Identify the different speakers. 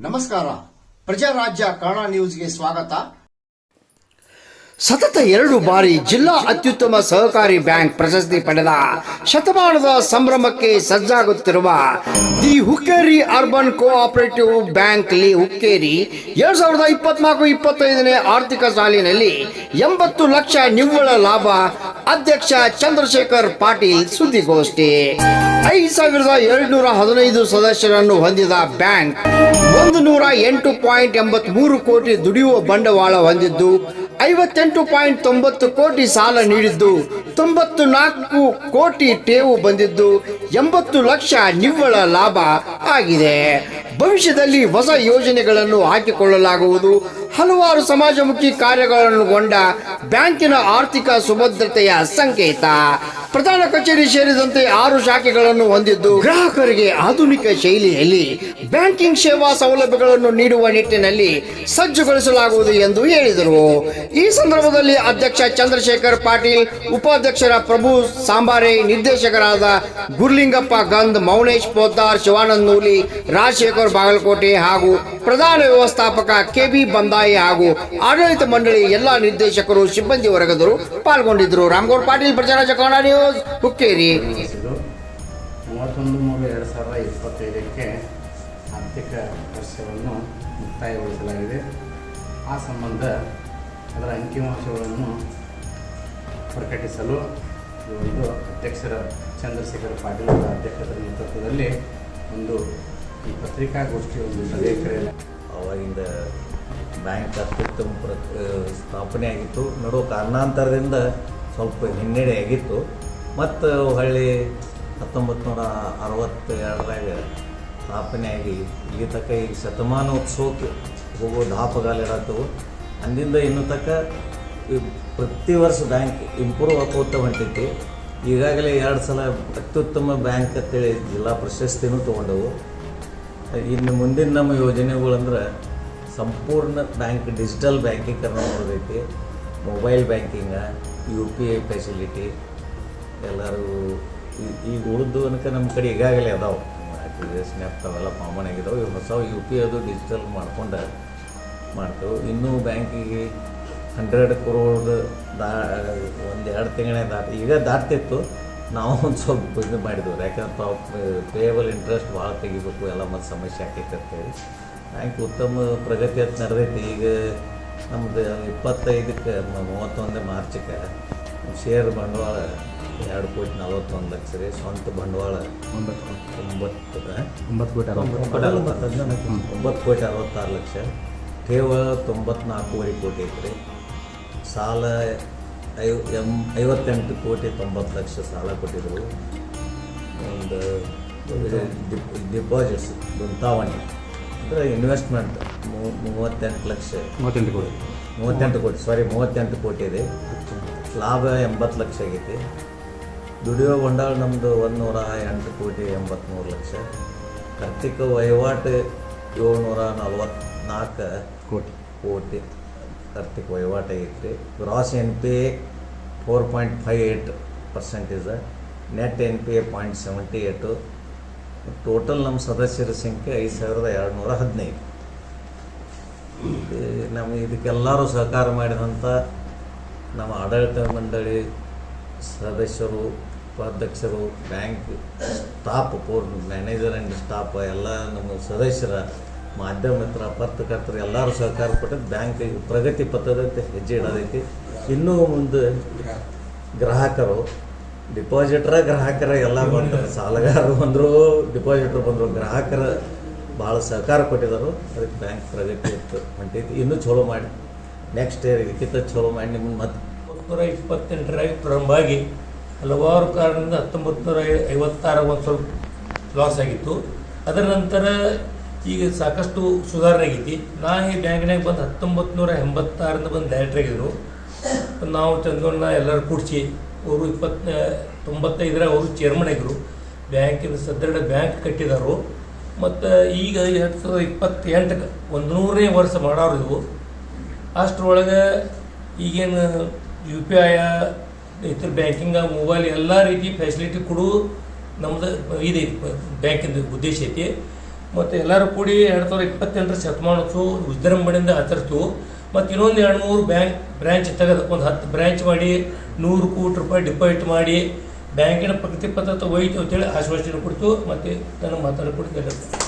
Speaker 1: ನಮಸ್ಕಾರ ಪ್ರಜಾರಾಜ್ಯ ಕನ್ನಡ ನ್ಯೂಸ್ಗೆ ಸ್ವಾಗತ
Speaker 2: ಸತತ ಎರಡು ಬಾರಿ ಜಿಲ್ಲಾ ಅತ್ಯುತ್ತಮ ಸಹಕಾರಿ ಬ್ಯಾಂಕ್ ಪ್ರಶಸ್ತಿ ಪಡೆದ ಶತಮಾನದ ಸಂಭ್ರಮಕ್ಕೆ ಸಜ್ಜಾಗುತ್ತಿರುವ the Hukkeri urban cooperative bank ಲಿ ಹುಕ್ಕೇರಿ ಎರಡ್ ಸಾವಿರದ ಇಪ್ಪತ್ನಾಲ್ಕು ಇಪ್ಪತ್ತೈದನೇ ಆರ್ಥಿಕ ಸಾಲಿನಲ್ಲಿ ಎಂಬತ್ತು ಲಕ್ಷ ನಿವ್ವಳ ಲಾಭ, ಅಧ್ಯಕ್ಷ ಚಂದ್ರಶೇಖರ್ ಪಾಟೀಲ್ ಸುದ್ದಿಗೋಷ್ಠಿ. ಐದು ಸಾವಿರದ ಏಳ್ನೂರ ಹದಿನೈದು ಸದಸ್ಯರನ್ನು ಹೊಂದಿದ ಬ್ಯಾಂಕ್ ಒಂದು ನೂರ ಎಂಟು ಪಾಯಿಂಟ್ ಎಂಬತ್ ಮೂರು ಕೋಟಿ ದುಡಿಯುವ ಬಂಡವಾಳ ಹೊಂದಿದ್ದು, ಐವತ್ತೆಂಟು ಪಾಯಿಂಟ್ ತೊಂಬತ್ತು ಕೋಟಿ ಸಾಲ ನೀಡಿದ್ದು, ತೊಂಬತ್ತು ನಾಲ್ಕು ಕೋಟಿ ಠೇವು ಬಂದಿದ್ದು, ಎಂಬತ್ತು ಲಕ್ಷ ನಿವ್ವಳ ಲಾಭ ಆಗಿದೆ. ಭವಿಷ್ಯದಲ್ಲಿ ಹೊಸ ಯೋಜನೆಗಳನ್ನು ಹಾಕಿಕೊಳ್ಳಲಾಗುವುದು. ಹಲವಾರು ಸಮಾಜಮುಖಿ ಕಾರ್ಯಗಳನ್ನು ಗೊಂಡ ಬ್ಯಾಂಕಿನ ಆರ್ಥಿಕ ಸುಭದ್ರತೆಯ ಸಂಕೇತ. ಪ್ರಧಾನ ಕಚೇರಿ ಸೇರಿದಂತೆ ಆರು ಶಾಖೆಗಳನ್ನು ಹೊಂದಿದ್ದು ಗ್ರಾಹಕರಿಗೆ ಆಧುನಿಕ ಶೈಲಿಯಲ್ಲಿ ಬ್ಯಾಂಕಿಂಗ್ ಸೇವಾ ಸೌಲಭ್ಯಗಳನ್ನು ನೀಡುವ ನಿಟ್ಟಿನಲ್ಲಿ ಸಜ್ಜುಗೊಳಿಸಲಾಗುವುದು ಎಂದು ಹೇಳಿದರು. ಈ ಸಂದರ್ಭದಲ್ಲಿ ಅಧ್ಯಕ್ಷ ಚಂದ್ರಶೇಖರ್ ಪಾಟೀಲ್, ಉಪಾಧ್ಯಕ್ಷರ ಪ್ರಭು ಸಾಂಬಾರೆ, ನಿರ್ದೇಶಕರಾದ ಗುರ್ಲಿಂಗಪ್ಪ ಗಂಧ್, ಮೌನೇಶ್ ಪೋದ್ದಾರ್ ಶಿವಾನಂದ್ ನೂಲಿ ರಾಜಶೇಖರ್ ಬಾಗಲಕೋಟೆ ಹಾಗೂ ಪ್ರಧಾನ ವ್ಯವಸ್ಥಾಪಕ ಕೆಬಿ ಬಂದಾಯಿ ಹಾಗೂ ಆಡಳಿತ ಮಂಡಳಿ ಎಲ್ಲಾ ನಿರ್ದೇಶಕರು ಸಿಬ್ಬಂದಿ ವರ್ಗದರು ಪಾಲ್ಗೊಂಡಿದ್ದರು. ರಾಮಗೌಡ ಪಾಟೀಲ್, ಪ್ರಚಾರ ಕನ್ನಡ ನ್ಯೂಸ್ ಹುಕ್ಕೇರಿ
Speaker 3: ಇದು ಮೂವತ್ತೊಂದು ಮೂರು ಎರಡು ಸಾವಿರದ ಇಪ್ಪತ್ತೈದಕ್ಕೆ ಆರ್ಥಿಕ ವರ್ಷವನ್ನು ಮುಕ್ತಾಯಗೊಳಿಸಲಾಗಿದೆ. ಆ ಸಂಬಂಧ ಅದರ ಅಂಕಿಅಂಶಗಳನ್ನು ಪ್ರಕಟಿಸಲು ಈ ಒಂದು ಅಧ್ಯಕ್ಷರ ಚಂದ್ರಶೇಖರ್ ಪಾಟೀಲ್ ಅವರ ಅಧ್ಯಕ್ಷರ ನೇತೃತ್ವದಲ್ಲಿ ಒಂದು ಈ ಪತ್ರಿಕಾಗೋಷ್ಠಿ ಒಂದು ಸಭೆ ಕರೆಯಲ್ಲ
Speaker 4: ಅವಾಗಿಂದ ಬ್ಯಾಂಕ್ ಅತ್ಯುತ್ತಮ ಪ್ರ ಸ್ಥಾಪನೆ ಆಗಿತ್ತು ನಡುವ ಕಾರಣಾಂತರದಿಂದ ಸ್ವಲ್ಪ ಹಿನ್ನಡೆ ಆಗಿತ್ತು. ಮತ್ತು ಹೊಳ್ಳಿ ಹತ್ತೊಂಬತ್ತು ನೂರ ಅರವತ್ತೆರಡರಾಗ ಸ್ಥಾಪನೆ ಆಗಿ ಇಲ್ಲಿ ತಕ್ಕ ಈಗ ಶತಮಾನೋತ್ಸವಕ್ಕೆ ಹೋಗೋ ದಾಪಗಾಲಿರತ್ತವು ಅಂದಿಂದ ಇನ್ನು ತಕ್ಕ ಪ್ರತಿ ವರ್ಷ ಬ್ಯಾಂಕ್ ಇಂಪ್ರೂವ್ ಆಕೋತ ಹೊಂಟೈತಿ ಈಗಾಗಲೇ ಎರಡು ಸಲ ಅತ್ಯುತ್ತಮ ಬ್ಯಾಂಕ್ ಅಂತೇಳಿ ಜಿಲ್ಲಾ ಪ್ರಶಸ್ತಿನೂ ತೊಗೊಂಡವು. ಇನ್ನು ಮುಂದಿನ ನಮ್ಮ ಯೋಜನೆಗಳಂದ್ರೆ ಸಂಪೂರ್ಣ bank digital banking Karnataka mobile banking, U P I facility ಎಲ್ಲರೂ ಈಗ ಉಳಿದು ಅನ್ಕ ನಮ್ಮ ಕಡೆ ಈಗಾಗಲೇ ಅದಾವೆ. ಸ್ನ್ಯಾಪ್ ಅವೆಲ್ಲ ಕಾಮನ್ ಆಗಿದಾವೆ. ಇವು ಹೊಸ ಯು ಪಿ ಅದು ಡಿಜಿಟಲ್ ಮಾಡ್ಕೊಂಡು ಮಾಡ್ತೇವೆ. ಇನ್ನೂ ಬ್ಯಾಂಕಿಗೆ ಹಂಡ್ರೆಡ್ ಕ್ರೋಡ್ ದಾ ಒಂದು ಎರಡು ತಿಂಗಳೇ ದಾಟ ಈಗ ದಾಟ್ತಿತ್ತು. ನಾವು ಒಂದು ಸ್ವಲ್ಪ ಇದು ಮಾಡಿದ್ವಿ. ಯಾಕಂದ್ರೆ ಪೇಯಬಲ್ ಇಂಟ್ರೆಸ್ಟ್ ಭಾಳ ತೆಗಿಬೇಕು, ಎಲ್ಲ ಮತ್ತು ಸಮಸ್ಯೆ ಆಕೈತೆ ಅಂತೇಳಿ. ಬ್ಯಾಂಕ್ ಉತ್ತಮ ಪ್ರಗತಿ ಅಂತ ನಡೆದೈತಿ. ಈಗ ನಮ್ಮದು ಇಪ್ಪತ್ತೈದಕ್ಕೆ ಮೂವತ್ತೊಂದೇ ಮಾರ್ಚಕ್ಕೆ ಶೇರ್ ಬಂಡವಾಳ ಎರಡು ಕೋಟಿ ನಲವತ್ತೊಂದು ಲಕ್ಷ ರೀ. ಸ್ವಂತ ಬಂಡವಾಳ
Speaker 3: ಒಂಬತ್ತು
Speaker 4: ಒಂಬತ್ತು ಆ?
Speaker 3: ಒಂಬತ್ತು ಕೋಟಿ.
Speaker 4: ಒಂಬತ್ತು ಕೋಟಿ. ಅರವತ್ತಾರು ಲಕ್ಷ ಕೇವಲ ತೊಂಬತ್ನಾಲ್ಕೂವರೆ ಕೋಟಿ ಐತ್ರಿ ಸಾಲ ಐ ಎಂ ಐವತ್ತೆಂಟು ಕೋಟಿ ತೊಂಬತ್ತು ಲಕ್ಷ ಸಾಲ ಕೊಟ್ಟಿದ್ರು. ಒಂದು ಡಿಪಾಸಿಟ್ಸ್ ಗುಂತಾವಣಿ ಅಂದರೆ ಇನ್ವೆಸ್ಟ್ಮೆಂಟ್ ಮೂವತ್ತೆಂಟು ಲಕ್ಷ.
Speaker 3: ಮೂವತ್ತೆಂಟು ಕೋಟಿ.
Speaker 4: ಮೂವತ್ತೆಂಟು ಕೋಟಿ ಸಾರಿ ಮೂವತ್ತೆಂಟು ಕೋಟಿ ಇದೆ ಲಾಭ ಎಂಬತ್ತು ಲಕ್ಷ ಆಗೈತಿ. ದುಡಿಯೋ ಬಂಡವಾಳ ನಮ್ಮದು ಒಂದು ನೂರ ಎಂಟು ಕೋಟಿ ಎಂಬತ್ತ್ಮೂರು ಲಕ್ಷ. ಆರ್ಥಿಕ ವಹಿವಾಟು ಏಳ್ನೂರ ನಲ್ವತ್ನಾಲ್ಕು
Speaker 3: ಕೋಟಿ.
Speaker 4: ಕೋಟಿ ಆರ್ಥಿಕ ವಹಿವಾಟು ಐತ್ರಿ. Gross N P A four point five eight percentage net N P A point seventy eight total ನಮ್ಮ ಸದಸ್ಯರ ಸಂಖ್ಯೆ ಐದು ಸಾವಿರದ ಎರಡುನೂರ ಹದಿನೈದು. ನಮ್ಮ ಇದಕ್ಕೆಲ್ಲರೂ ಸಹಕಾರ ಮಾಡಿದಂಥ ನಮ್ಮ ಆಡಳಿತ ಮಂಡಳಿ ಸದಸ್ಯರು ಉಪಾಧ್ಯಕ್ಷರು, bank staff, four manager and staff, ಎಲ್ಲ ನಮ್ಮ ಸದಸ್ಯರ ಮಾಧ್ಯಮ ಮಿತ್ರ ಪತ್ರಕರ್ತರು ಎಲ್ಲರೂ ಸಹಕಾರ ಕೊಟ್ಟಿದ್ದು ಬ್ಯಾಂಕ್ ಪ್ರಗತಿ ಪಥದಂತೆ ಹೆಜ್ಜೆ ಇಡೋದೈತಿ. ಇನ್ನೂ ಮುಂದೆ ಗ್ರಾಹಕರು, ಡಿಪಾಸಿಟ್ರ ಗ್ರಾಹಕರ ಎಲ್ಲ ಬಂದರು, ಸಾಲಗಾರರು ಬಂದರು, ಡಿಪಾಸಿಟ್ರು ಬಂದರು, ಗ್ರಾಹಕರ ಭಾಳ ಸಹಕಾರ ಕೊಟ್ಟಿದ್ದರು. ಅದಕ್ಕೆ ಬ್ಯಾಂಕ್ ಪ್ರಗತಿ ಇತ್ತು ಹೊಂಟೈತಿ. ಇನ್ನೂ ಚಲೋ ಮಾಡಿ. ನೆಕ್ಸ್ಟ್ ಇಯರ್ ಇದಕ್ಕಿಂತ ಚಲೋ ಮಾಡಿ ನಿಮ್ಮನ್ನು ಮತ್ತೆ.
Speaker 5: ನೂರ ಇಪ್ಪತ್ತೆಂಟರಾಗಿ ಪ್ರಾರಂಭ ಆಗಿ ಹಲವಾರು ಕಾರಣದಿಂದ ಹತ್ತೊಂಬತ್ತು ನೂರ ಐವತ್ತಾರ ಒಂದು ಸ್ವಲ್ಪ ಲಾಸ್ ಆಗಿತ್ತು. ಅದರ ನಂತರ ಈಗ ಸಾಕಷ್ಟು ಸುಧಾರಣೆ ಆಗೈತಿ. ನಾ ಈ ಬ್ಯಾಂಕ್ನಾಗ ಬಂದು ಹತ್ತೊಂಬತ್ತು ನೂರ ಎಂಬತ್ತಾರರಿಂದ ಬಂದು ಡೈರೆಕ್ಟರ್ ಆಗಿದ್ರು. ನಾವು ಚಂದಣ್ಣ ಎಲ್ಲರೂ ಕೂಡಿಸಿ ಅವರು ಇಪ್ಪತ್ತ ತೊಂಬತ್ತೈದರಾಗ ಅವರು ಚೇರ್ಮನ್ ಆಗಿದ್ರು. ಬ್ಯಾಂಕಿನ ಸದೃಢ ಬ್ಯಾಂಕ್ ಕಟ್ಟಿದರು. ಮತ್ತು ಈಗ ಎರಡು ಸಾವಿರದ ಇಪ್ಪತ್ತೆಂಟಕ್ಕೆ ಒಂದು ನೂರನೇ ವರ್ಷ ಮಾಡೋರು ಇವು ಅಷ್ಟರೊಳಗೆ ಈಗೇನು ಯು ಪಿ ಐ ಇತರ ಬ್ಯಾಂಕಿಂಗ್ ಮೊಬೈಲ್ ಎಲ್ಲ ರೀತಿ ಫೆಸಿಲಿಟಿ ಕೊಡು ನಮ್ದು ಇದೆ ಬ್ಯಾಂಕಿಂದ ಉದ್ದೇಶ ಐತಿ. ಮತ್ತು ಎಲ್ಲರೂ ಕೂಡಿ ಎರಡು ಸಾವಿರದ ಇಪ್ಪತ್ತೆಂಟರ ಶತಮಾನೋತ್ಸವ ವಿಜೃಂಭಣೆಯಿಂದ ಆಚರಿಸ್ತು ಮತ್ತು ಇನ್ನೊಂದು ಎರಡು ಮೂರು ಬ್ಯಾಂಕ್, ಬ್ರ್ಯಾಂಚ್ ತೆಗೆದು ಒಂದು ಹತ್ತು ಬ್ರ್ಯಾಂಚ್ ಮಾಡಿ ನೂರು ಕೋಟಿ ರೂಪಾಯಿ ಡಿಪಾಸಿಟ್ ಮಾಡಿ ಬ್ಯಾಂಕಿನ ಪ್ರಗತಿ ಪತ್ರ ಒಯ್ತು ಅಂತೇಳಿ ಆಶ್ವಾಸನೆ ಕೊಡ್ತು ಮತ್ತು ನಾನು ಮಾತಾಡಿಕೊಡ್ತೇನೆ ಕೊಡ್ತೇನೆ